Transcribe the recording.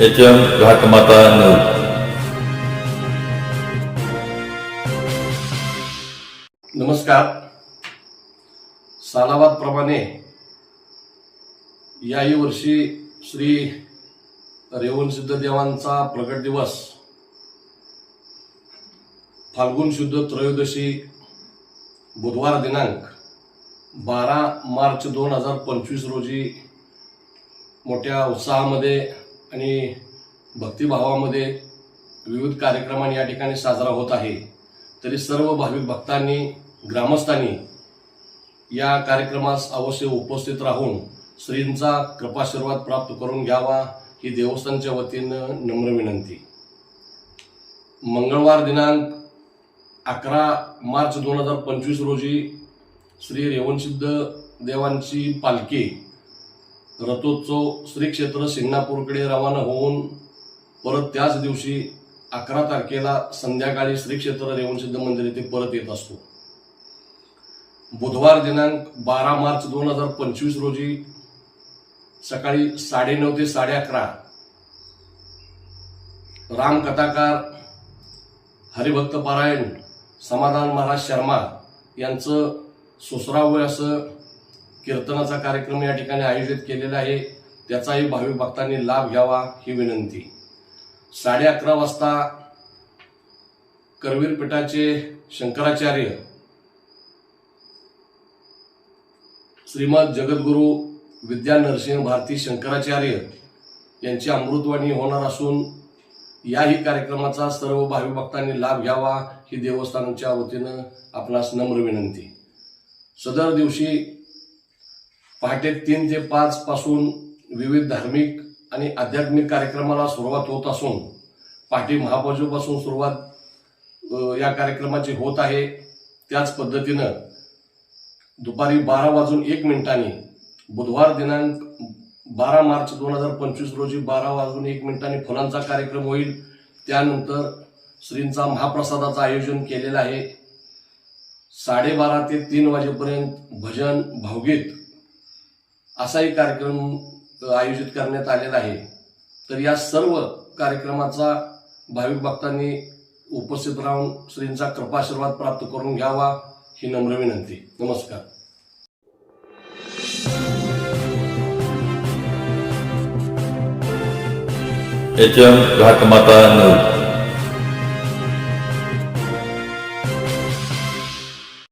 H M घाटमाता news नमस्कार. सालाबादप्रमाणे याही वर्षी श्री रेवण सिद्धदेवांचा प्रगट दिवस फाल्गुन शुद्ध त्रयोदशी बुधवार दिनांक बारा मार्च दोन हजार पंचवीस रोजी मोठ्या उत्साहामध्ये आणि भक्तिभावामध्ये विविध कार्यक्रमांनी या ठिकाणी साजरा होत आहे. तरी सर्व भाविक भक्तांनी ग्रामस्थांनी या कार्यक्रमास अवश्य उपस्थित राहून श्रींचा कृपाशीर्वाद प्राप्त करून घ्यावा ही देवस्थानच्या वतीनं नम्र विनंती. मंगळवार दिनांक अकरा मार्च दोन हजार पंचवीस रोजी श्री रेवणसिद्ध देवांची पालखी रथोत्सव श्री क्षेत्र सिंगणापूरकडे रवाना होऊन परत त्याच दिवशी अकरा तारखेला संध्याकाळी श्री क्षेत्र रेवणसिद्ध मंदिर येथे परत येत असतो. बुधवार दिनांक बारा मार्च दोन हजार पंचवीस रोजी सकाळी साडेनऊ ते साडे अकरा रामकथाकार हरिभक्त पारायण समाधान महाराज शर्मा यांचं सुसरावं असं कीर्तनाचा कार्यक्रम या ठिकाणी आयोजित केलेला आहे. त्याचाही भाविक भक्तांनी लाभ घ्यावा ही विनंती. साडे अकरा वाजता करवीर पीठाचे शंकराचार्य श्रीमद जगद्गुरु विद्या नरसिंह भारती शंकराचार्य यांची अमृतवाणी होणार असून याही कार्यक्रमाचा सर्व भाविक भक्तांनी लाभ घ्यावा ही देवस्थानाच्या वतीनं आपणास नम्र विनंती. सदर दिवशी पहाटे तीन ते पाच पासून विविध धार्मिक आणि आध्यात्मिक कार्यक्रमाला सुरुवात होत असून पहाटे महापूजेपासून सुरुवात या कार्यक्रमाची होत आहे. त्याच पद्धतीनं दुपारी बारा वाजून एक मिनिटांनी बुधवार दिनांक बारा मार्च दोन हजार पंचवीस रोजी बारा वाजून एक मिनिटांनी फुलांचा कार्यक्रम होईल. त्यानंतर श्रींचा महाप्रसादाचं आयोजन केलेलं आहे. साडेबारा ते तीन वाजेपर्यंत भजन भावगीत असाही कार्यक्रम आयोजित करण्यात आलेला आहे. तर या सर्व कार्यक्रमाचा भाविक भक्तांनी उपस्थित राहून श्रींचा कृपाशीर्वाद प्राप्त करून घ्यावा ही नम्र विनंती. नमस्कार. H M घाटमाता news